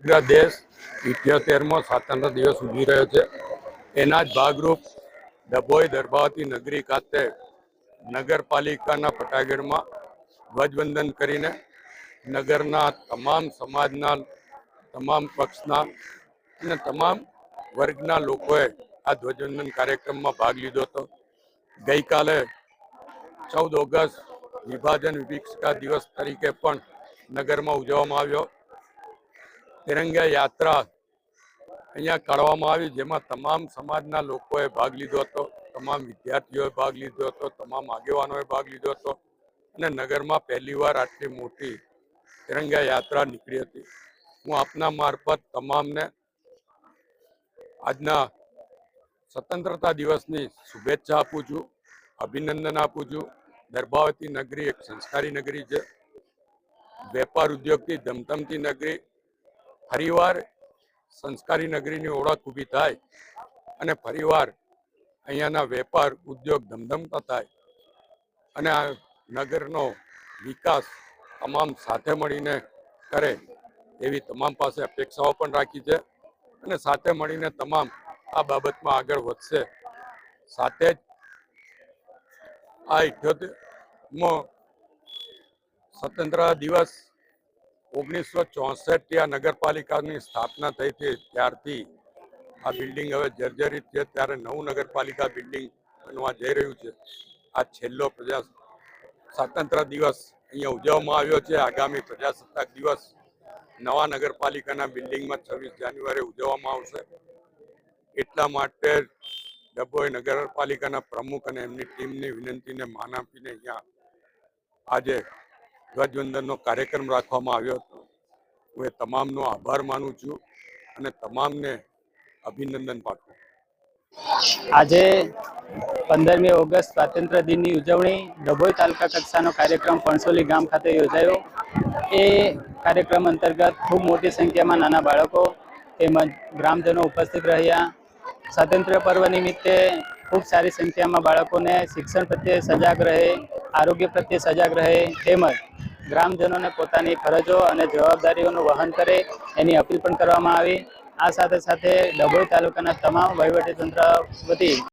સમગ્ર દેશ ઇઠ્યોતેરમો સ્વાતંત્ર્ય દિવસ ઉજવી રહ્યો છે. એના જ ભાગરૂપ ડભોઈ દર્ભાવતી નગરી ખાતે નગરપાલિકાના પટાગઢમાં ધ્વજવંદન કરીને નગરના તમામ સમાજના, તમામ પક્ષના અને તમામ વર્ગના લોકોએ આ ધ્વજવંદન કાર્યક્રમમાં ભાગ લીધો હતો. ગઈકાલે ચૌદ ઓગસ્ટ વિભાજન વિભીક્ષિકા દિવસ તરીકે પણ નગરમાં ઉજવવામાં આવ્યો. તિરંગા યાત્રા અહીંયા કાઢવામાં આવી, જેમાં તમામ સમાજના લોકોએ ભાગ લીધો હતો, તમામ વિદ્યાર્થીઓએ ભાગ લીધો હતો, તમામ આગેવાનોએ ભાગ લીધો હતો અને નગરમાં પહેલીવાર આટલી મોટી તિરંગા યાત્રા નીકળી હતી. હું આપના મારફત તમામને આજના સ્વતંત્રતા દિવસની શુભેચ્છા આપું છું, અભિનંદન આપું છું. દર્ભાવતી નગરી એક સંસ્કારી નગરી છે. વેપાર ઉદ્યોગથી ધમધમતી નગરી ફરીવાર સંસ્કારી નગરીની ઓળખ ઊભી થાય અને ફરીવાર અહીંયાના વેપાર ઉદ્યોગ ધમધમતા થાય અને આ નગરનો વિકાસ તમામ સાથે મળીને કરે એવી તમામ પાસે અપેક્ષાઓ પણ રાખી છે અને સાથે મળીને તમામ આ બાબતમાં આગળ વધશે. સાથે જ આ ઇઠ્યોતેરમો સ્વતંત્ર દિવસ ઓગણીસો ચોસઠથી આ નગરપાલિકાની સ્થાપના થઈ હતી ત્યારથી આ બિલ્ડિંગ હવે જર્જરિત છે. ત્યારે નવું નગરપાલિકા બિલ્ડિંગ બનવા જઈ રહ્યું છે. આ છેલ્લો પ્રજા સ્વાતંત્ર દિવસ અહીંયા ઉજવવામાં આવ્યો છે. આગામી પ્રજાસત્તાક દિવસ નવા નગરપાલિકાના બિલ્ડિંગમાં છવ્વીસ જાન્યુઆરી ઉજવવામાં આવશે. એટલા માટે ડભોઈ નગરપાલિકાના પ્રમુખ અને એમની ટીમની વિનંતીને માન આપીને અહીંયા આજે ધ્વજવંદનનો કાર્યક્રમ રાખવામાં આવ્યો હતો. હું એ તમામનો આભાર માનું છું અને તમામને અભિનંદન પાઠવું આજે પંદરમી ઓગસ્ટ સ્વાતંત્ર્ય દિનની ઉજવણી ડભોઈ તાલુકા કક્ષાનો કાર્યક્રમ પણસોલી ગામ ખાતે યોજાયો. એ કાર્યક્રમ અંતર્ગત ખૂબ મોટી સંખ્યામાં નાના બાળકો તેમજ ગ્રામજનો ઉપસ્થિત રહ્યા. સ્વાતંત્ર્ય પર્વ નિમિત્તે ખૂબ સારી સંખ્યામાં બાળકોને શિક્ષણ પ્રત્યે સજાગ રહે, આરોગ્ય પ્રત્યે સજાગ રહે તેમજ ગ્રામજનોને પોતાની ફરજો અને જવાબદારીઓનું વહન કરે એની અપીલ પણ કરવામાં આવી. આ સાથે સાથે ડભોઈ તાલુકાના તમામ વહીવટીતંત્ર વતી